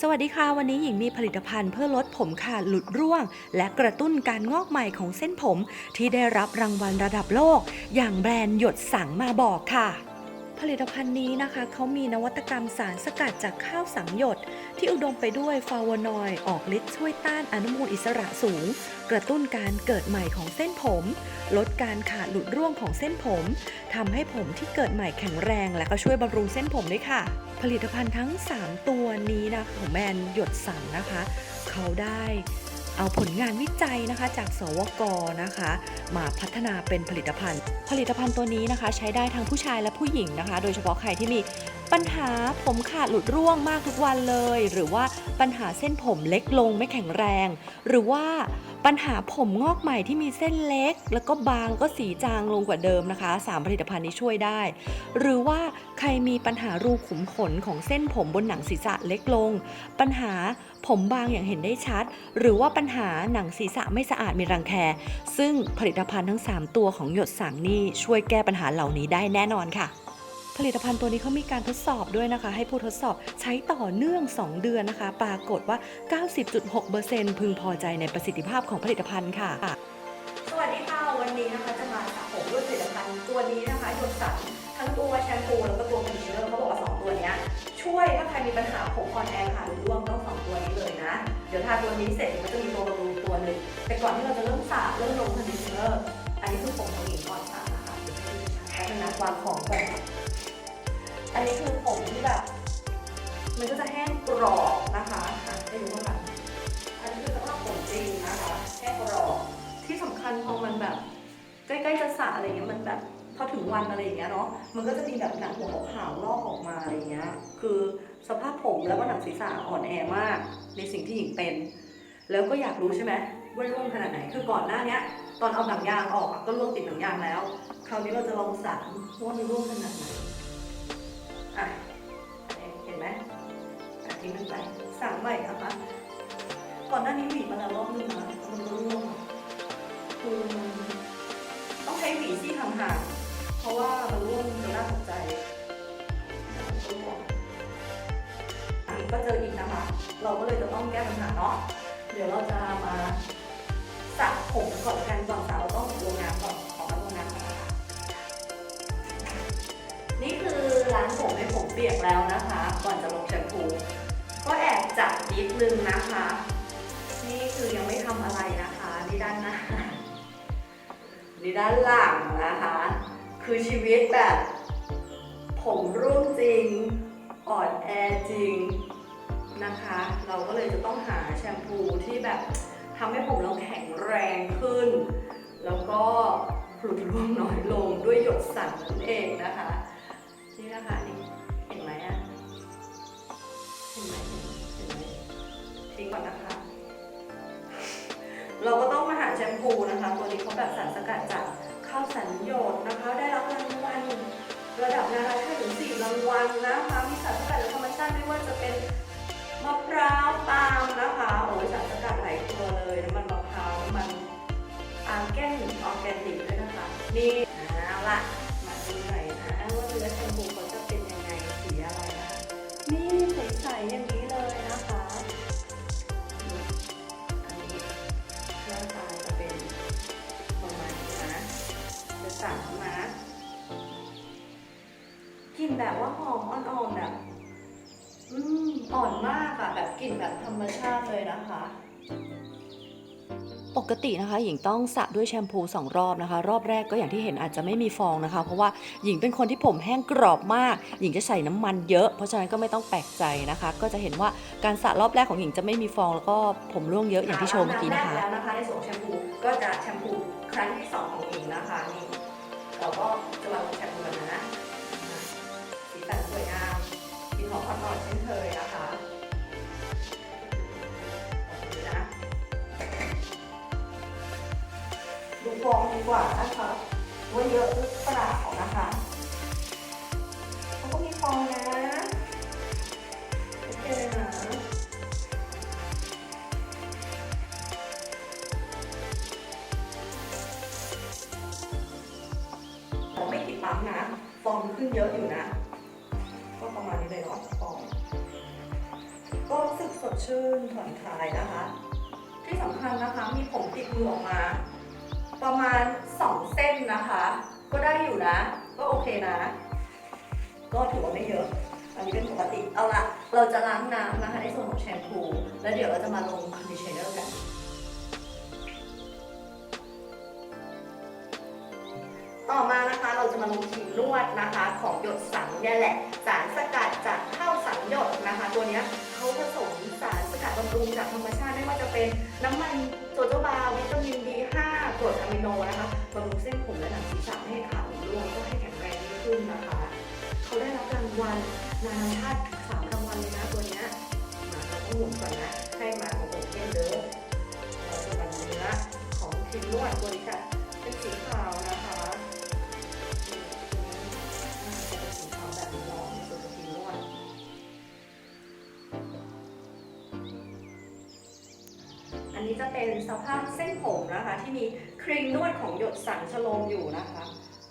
สวัสดีค่ะ วันนี้หญิงมีผลิตภัณฑ์เพื่อลดผมขาดหลุดร่วง และกระตุ้นการงอกใหม่ของเส้นผม ที่ได้รับรางวัลระดับโลก อย่างแบรนด์หยดสังมาบอกค่ะ ผลิตภัณฑ์นี้นะคะ เขามีนวัตกรรมสารสกัดจากข้าวสังหยด ที่อุดมไปด้วยฟลาวโนอยด์ออกฤทธิ์ช่วยต้านอนุมูลอิสระสูง กระตุ้นการเกิดใหม่ของเส้นผม ลดการขาดหลุดร่วงของเส้นผมทำให้ผมที่เกิดใหม่แข็งแรง และก็ช่วยบำรุงเส้นผมด้วยค่ะ ผลิตภัณฑ์ทั้ง 3 ตัวนี้นะของแบรนหยดสังนะคะ เขาได้ เอาผลงานวิจัยนะคะจากสวกนะคะ มาพัฒนาเป็นผลิตภัณฑ์ ผลิตภัณฑ์ตัวนี้นะคะ ใช้ได้ทั้งผู้ชายและผู้หญิงนะคะ โดยเฉพาะใครที่มี ปัญหาผมขาดหลุดร่วงมากทุกวันเลย หรือว่าปัญหาเส้นผมเล็กลงไม่แข็งแรง หรือว่าปัญหาผมงอกใหม่ที่มีเส้นเล็ก แล้วก็บางก็สีจางลงกว่าเดิมนะคะสามผลิตภัณฑ์นี้ช่วยได้ หรือว่าใครมีปัญหารูขุมขนของเส้นผมบนหนังศีรษะเล็กลง ปัญหาผมบางอย่างเห็นได้ชัด หรือว่าปัญหาหนังศีรษะไม่สะอาดมีรังแค ซึ่งผลิตภัณฑ์ทั้ง 3 ตัวของหยดสังนี่ช่วยแก้ปัญหาเหล่านี้ได้แน่นอนค่ะ ผลิตภัณฑ์ตัวนี้เขามีการทดสอบด้วยนะคะ ให้ผู้ทดสอบใช้ต่อเนื่อง 2 เดือนนะคะ ปรากฏว่า 90.6%พึงพอใจในประสิทธิภาพของผลิตภัณฑ์ค่ะ สวัสดีค่ะ วันนี้นะคะจะมาสระผมด้วยผลิตภัณฑ์ตัวนี้นะคะหยดสันทั้งตัวแชมพูแล้วก็ตัวคอนดิชเนอร์เขาบอกว่าสองตัวเนี้ยช่วยถ้าใครมีปัญหาผมอ่อนแอขาดหรือร่วงต้องสองตัวนี้เลยนะ เดี๋ยวทาตัวนี้เสร็จมันจะมีตัวบำรุงตัวหนึ่งแต่ก่อนที่เราจะเริ่มสระเริ่มลงคอนดิชเนอร์อันนี้คือผมของหญิงก่อนสระนะคะแล้วเป็นนักวางของก่อน อันนี้คือผมที่แบบ มันก็จะแห้งกรอบนะคะอะให้ดูข้างหลังอันนี้คือสภาพผมจริงนะคะแห้งกรอบที่สำคัญพอมันแบบ ใกล้ๆจะสระอะไรเงี้ยมันแบบพอถึงวันอะไรอย่างเงี้ยเนาะมันก็จะมีแบบหนังหัวขาวลอกออกมาอะไรเงี้ย คือสภาพผมแล้วก็หนังศีรษะอ่อนแอมากในสิ่งที่หญิงเป็น แล้วก็อยากรู้ใช่ไหมว่าร่วงขนาดไหนคือก่อนหน้าเนี้ยตอนเอาหนังยางออกก็ร่วงติดหนังยางแล้ว คราวนี้เราจะลองสรว่ามันร่วงขนาดไหน อะเห็นไหมอะทิ้งมันไปสั่งใหม่นะคะก่อนหน้านี้หวีมาแล้วรอบนึงนะมันร่วงคือต้องใช้หวีที่ห่างๆเพราะว่ามันร่วงจะน่าตกใจอันนี้ก็เจออีกนะคะ เราก็เลยจะต้องแก้ปัญหาเนาะเดี๋ยวเราจะมาสระผมก่อนกันก่อนสระเราต้องลงน้ำก่อน คือล้างผมให้ผมเปียกแล้วนะคะ ก่อนจะลงแชมพูก็แอบจับนิดนึงนะคะ นี่คือยังไม่ทำอะไรนะคะนี่ด้านหน้านี่ด้านหลังนะคะ คือชีวิตแบบ ผมร่วงจริง อ่อนแอจริงนะคะ เราก็เลยจะต้องหาแชมพูที่แบบทำให้ผมเราแข็งแรงขึ้น แล้วก็หลุดร่วงน้อยลงด้วยหยดสั่นนั่นเองนะคะ นี่นะคะนี่เห็นไหมอะเห็นไหมเห็นไหมทิ้งก่อนนะคะ เราก็ต้องมาหาแชมพูนะคะ ตัวนี้เขาแบบสารสกัดจากข้าวสันโยดนะคะ ได้รับรางวัลระดับนานาชาติถึงสี่รางวัลนะคะมีสารสกัดจากธรรมชาติไม่ว่าจะเป็นมะพร้าวปาล์มนะคะโอ้ยสารสกัดหลายตัวเลยน้ำมันมะพร้าวน้ำมันอาร์แกนออร์แกนิกด้วยนะคะนี่เอาละ แบบว่าหอมอ่อนๆแบบอืมอ่อนมากอะแบบกลิ่นแบบธรรมชาติเลยนะคะ ปกตินะคะหญิงต้องสระด้วยแชมพูสองรอบนะคะ รอบแรกก็อย่างที่เห็นอาจจะไม่มีฟองนะคะ เพราะว่าหญิงเป็นคนที่ผมแห้งกรอบมาก หญิงจะใส่น้ำมันเยอะ เพราะฉะนั้นก็ไม่ต้องแปลกใจนะคะ ก็จะเห็นว่าการสระรอบแรกของหญิงจะไม่มีฟองแล้วก็ผมร่วงเยอะอย่างที่โชว์เมื่อกี้นะคะ แล้วนะคะในส่วนของแชมพูก็จะแชมพูครั้งที่สองของหญิงนะคะนี่เราก็จะมาลงแชมพูกันนะ แต่สวยงามกลิ่นหอมอ่อนเช่นเคยนะคะนะดูฟองดีกว่านะคะว่าเยอะหรือเปล่านะคะ ที่สำคัญนะคะ มีผมติดมือออกมา ประมาณ 2 เส้นนะคะ ก็ได้อยู่นะ ก็โอเคนะ ก็ถือว่าไม่เยอะ อันนี้เป็นปกติ เอาละเราจะล้างน้ำนะคะในส่วนของแชมพู แล้วเดี๋ยวเราจะมาลงคอนดิชเนอร์กันต่อมานะคะเราจะมาลงครีมนวดนะคะ ของหยดสังเนี่ยแหละ สารสกัดจากข้าวสังหยดนะคะ ตัวนี้เขาผสมสาร บำรุงจากธรรมชาติไม่ว่าจะเป็นน้ำมันโจโจบาวิตามิน B5 กรดอะมิโนนะคะบำรุงเส้นผมและหนังศีรษะให้ขาวรวงก็ให้แข็งแรงขึ้นนะคะเขาได้รับรางวัลนานาชาติสามรางวัลเลยนะตัวเนี้ยมาเราต้องหมุนก่อนนะให้มาของผมเทียนเด้อเราจะมาดูเนื้อของครีมนวดตัวนี้ค่ะเป็นสีขาว เป็นสภาพเส้นผมนะคะ ที่มีครีมนวดของหยดสังชโลมอยู่นะคะ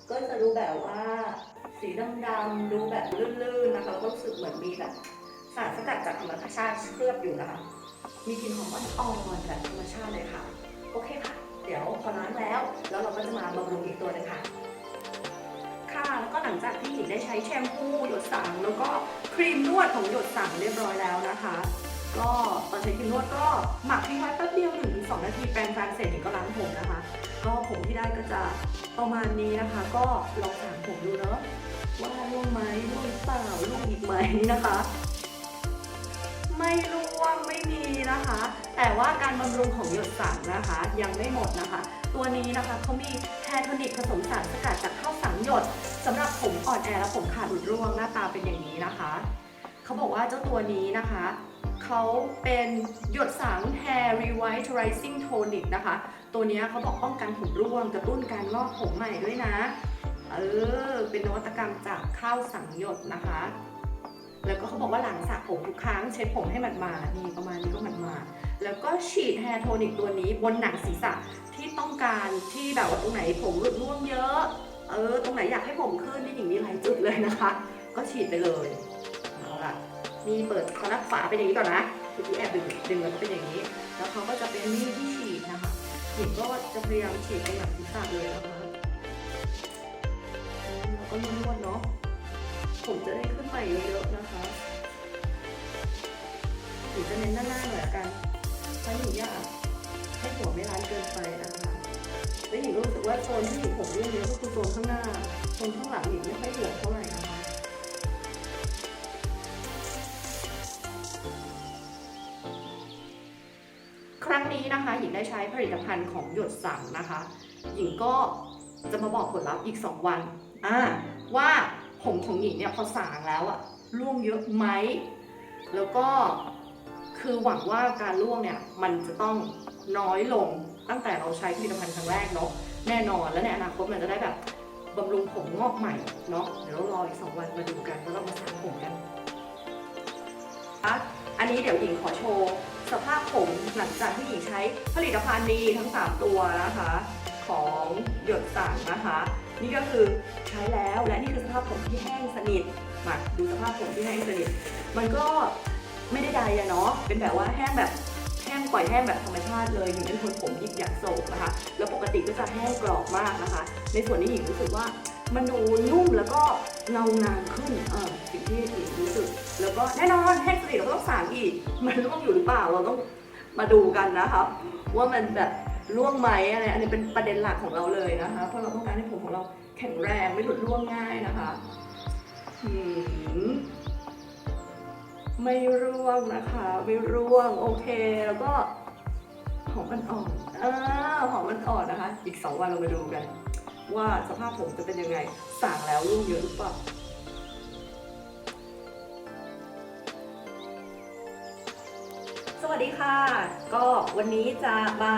ก็จะดูแบบว่าสีดำๆดูแบบลื่นๆนะคะแล้วก็รู้สึกเหมือนมีแบบสารสกัดจากธรรมชาติเคลือบอยู่นะคะ มีกลิ่นหอมอ่อนๆแบบธรรมชาติเลยค่ะ โอเคค่ะ เดี๋ยวพอล้างแล้ว แล้วเราก็จะมาบำรุงอีกตัวหนึงค่ะ ค่ะแล้วก็หลังจากที่หญิงได้ใช้แชมพูหยดสังแล้วก็ครีมนวดของหยดสังเรียบร้อยแล้วนะคะ ก็ตอนใช้ครีมนวดก็หมักทิ้งไว้แป๊บเดียวหนึ่งถึงสองนาทีแปรงฟันเสร็จก็ล้างผมนะคะ ก็ผมที่ได้ก็จะประมาณนี้นะคะ ก็ลองสางผมดูเนาะว่าร่วงไหมร่วงเปล่าร่วงอีกไหมนะคะ ไม่ร่วงไม่มีนะคะ แต่ว่าการบำรุงของหยดสังนะคะ ยังไม่หมดนะคะ ตัวนี้นะคะเขามีแฮร์โทนิกผสมสารสกัดจากข้าวสังหยดสำหรับผมอ่อนแอและผมขาดหลุดร่วงหน้าตาเป็นอย่างนี้นะคะ เขาบอกว่าเจ้าตัวนี้นะคะ เขาเป็นหยดสัง Hair Revitalizing Tonic นะคะ ตัวนี้เขาบอกป้องกันผมร่วงกระตุ้นการงอกผมใหม่ด้วยนะ เออ เป็นนวัตกรรมจากข้าวสังหยดนะคะ แล้วก็เขาบอกว่าหลังสระผมทุกครั้งเช็ดผมให้มันมาดๆนี่ประมาณนี้ก็มันมาดๆแล้วก็ฉีดแฮร์โทนิกตัวนี้บนหนังศีรษะที่ต้องการที่แบบว่าตรงไหนผมหลุดร่วงเยอะ เออ ตรงไหนอยากให้ผมขึ้นนี่หญิงมีหลายจุดเลยนะคะ ก็ฉีดไปเลย นี่เปิดคอนักฝาเป็นอย่างนี้ก่อนนะคือที่แอบดึงดึงแล้วก็เป็นอย่างนี้ แล้วเขาก็จะเป็นนี่ที่ฉีดนะคะหญิงก็จะพยายามฉีดไปหนังศีรษะเลยนะคะแล้วก็นวดๆเนาะผมจะได้ขึ้นใหม่เยอะๆนะคะหรือจะเน้นหน้าๆหน่อยกันเพราะหนูอยากให้หัวไม่ร้านเกินไปนะคะแล้วหญิงรู้สึกว่าโซนที่หญิงผมเยอะก็คือโซนข้างหน้าโซนข้างหลังหญิงไม่ค่อยห่วงเท่าไหร่ รั้งนี้นะคะ หญิงได้ใช้ผลิตภัณฑ์ของหยดสังนะคะ หญิงก็จะมาบอกผลลัพธ์อีก 2 วันอ่าว่าผมของหญิงเนี่ยพอสางแล้วอะร่วงเยอะไหม แล้วก็คือหวังว่าการร่วงเนี่ยมันจะต้องน้อยลงตั้งแต่เราใช้ผลิตภัณฑ์ครั้งแรกเนาะแน่นอนและในอนาคตมันจะได้แบบบำรุงผมงอกใหม่เนาะเดี๋ยวรออีก2วันมาดูกันแล้วเรามาสางผมกันอะอันนี้เดี๋ยวหญิงขอโชว์ สภาพผมหลังจากที่หญิงใช้ผลิตภัณฑ์ดีทั้ง 3 ตัวนะคะ ของหยดสังนะคะ นี่ก็คือใช้แล้วและนี่คือสภาพผมที่แห้งสนิทมาดูสภาพผมที่แห้งสนิทมันก็ไม่ได้ใดอะเนาะเป็นแบบว่าแห้งแบบแห้งปล่อยแห้งแบบธรรมชาติเลยหญิงเป็นคนผมหยิกอยากโศกนะคะ แล้วปกติก็จะแห้งกรอบมากนะคะ ในส่วนนี้หญิงรู้สึกว่ามันดูนุ่มแล้วก็เงางามขึ้นเออสิ่งที่ แล้วก็แน่นอนแห้งสนิทเราต้องสางอีก มันร่วงอยู่หรือเปล่าเราต้องมาดูกันนะคะว่ามันแบบร่วงไหมอะไรอันนี้เป็นประเด็นหลักของเราเลยนะคะ เพราะเราต้องการให้ผมของเราแข็งแรงไม่หลุดร่วงง่ายนะคะไม่ร่วงนะคะ ไม่ร่วงโอเคแล้วก็หอมอ่อนๆอ่าหอมอ่อนๆนะคะ อีกสองวันเรามาดูกัน ว่าสภาพผมจะเป็นยังไงสั่งแล้วร่วงเยอะหรือเปล่า วัสดีค่ะ ก็วันนี้จะมา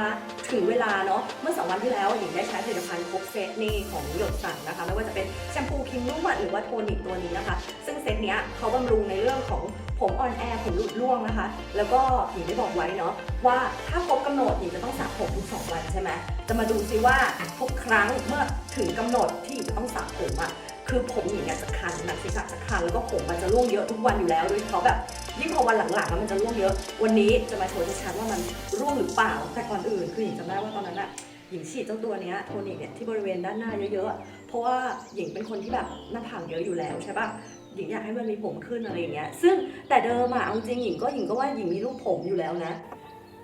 ถึงเวลาเนาะเมื่อสองวันที่แล้วหญิงได้ใช้ผลิตภัณฑ์ครบเซตนี่ของหยดสั่งนะคะ ไม่ว่าจะเป็นแชมพูครีมนวดหรือว่าโทนิกตัวนี้นะคะ ซึ่งเซตเนี้ยเขาบำรุงในเรื่องของผมอ่อนแอผมหลุดร่วงนะคะ แล้วก็หญิงได้บอกไว้เนาะว่าถ้าครบกำหนดหญิงจะต้องสระผมทุกสองวันใช่ไหมจะมาดูซิว่าทุกครั้งเมื่อถึงกำหนดที่หญิงจะต้องสระผมอะคือผมหญิงอะจะคันหนังศีรษะจะคันแล้วก็ผมมันจะร่วงเยอะทุกวันอยู่แล้วโดยเฉพาะแบบ ยิ่งพอวันหลังๆอะมันจะร่วงเยอะ วันนี้จะมาโชว์ชัดๆว่ามันร่วงหรือเปล่า แต่ก่อนอื่นคือหญิงจำได้ว่าตอนนั้นอะหญิงฉีดเจ้าตัวเนี้ยโทนิกเนี่ยที่บริเวณด้านหน้าเยอะๆ เพราะว่าหญิงเป็นคนที่แบบหน้าผากเยอะอยู่แล้วใช่ปะหญิงอยากให้มันมีผมขึ้นอะไรอย่างเงี้ย ซึ่งแต่เดิมอะเอาจริงหญิงก็หญิงก็ว่าหญิงมีรูปผมอยู่แล้วนะ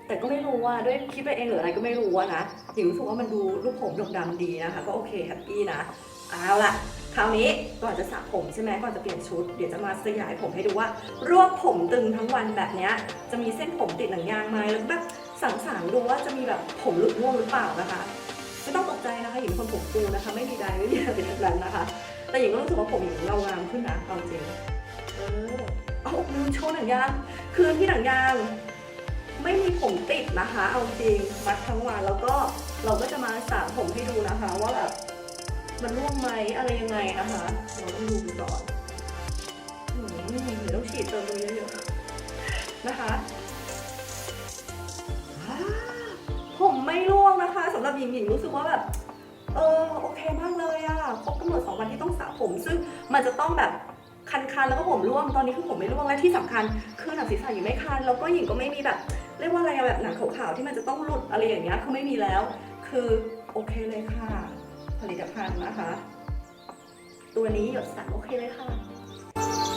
แต่ก็ไม่รู้ว่าด้วยคิดไปเองหรืออะไรก็ไม่รู้อะนะ หญิงรู้สึกว่ามันดูรูปผมดกดำดีนะคะ ก็โอเคแฮปปี้นะ เอาล่ะ คราวนี้ก่อนจะสระผมใช่ไหมก่อนจะเปลี่ยนชุดเดี๋ยวจะมาสยายผมให้ดูว่ารวบผมตึงทั้งวันแบบนี้จะมีเส้นผมติดหนังยางไหมแล้วก็แบบสังสารดูว่าจะมีแบบผมหลุดร่วงหรือเปล่านะคะไม่ต้องตกใจนะคะหญิงคนผมฟูนะคะ ไม่มีใดไม่มีอะไรเป็นแบบนั้นนะคะ แต่หญิงก็รู้สึกว่าผมหญิงเงางามขึ้นนะเอาจริงเออเอาลืมโชว์หนังยางคือที่หนังยางไม่มีผมติดนะคะ เอาจริงมัดทั้งวันแล้วก็เราก็จะมาสระผมให้ดูนะคะว่าแบบ มันร่วงไหมอะไรยังไงนะคะ เราต้องดูก่อนอืมีเต้องฉีดเติมตรงนี้เยอะๆนะคะผมไม่ร่วงนะคะสำหรับหญิงหญิงรู้สึกว่าแบบเออโอเคมากเลยอะครบกำหนดสองวันที่ต้องสระผม ซึ่งมันจะต้องแบบคันๆแล้วก็ผมร่วงตอนนี้คือผมไม่ร่วงและที่สำคัญคือหนังศีรษะหญิงไม่คันแล้วก็หญิงก็ไม่มีแบบเรียกว่าอะไรอะแบบหนังขาวๆที่มันจะต้องหลุดอะไรอย่างเงี้ยคือไม่มีแล้ว คือโอเคเลยค่ะ ผลิตภัณฑ์นะคะ ตัวนี้หยดสันโอเคเลยค่ะ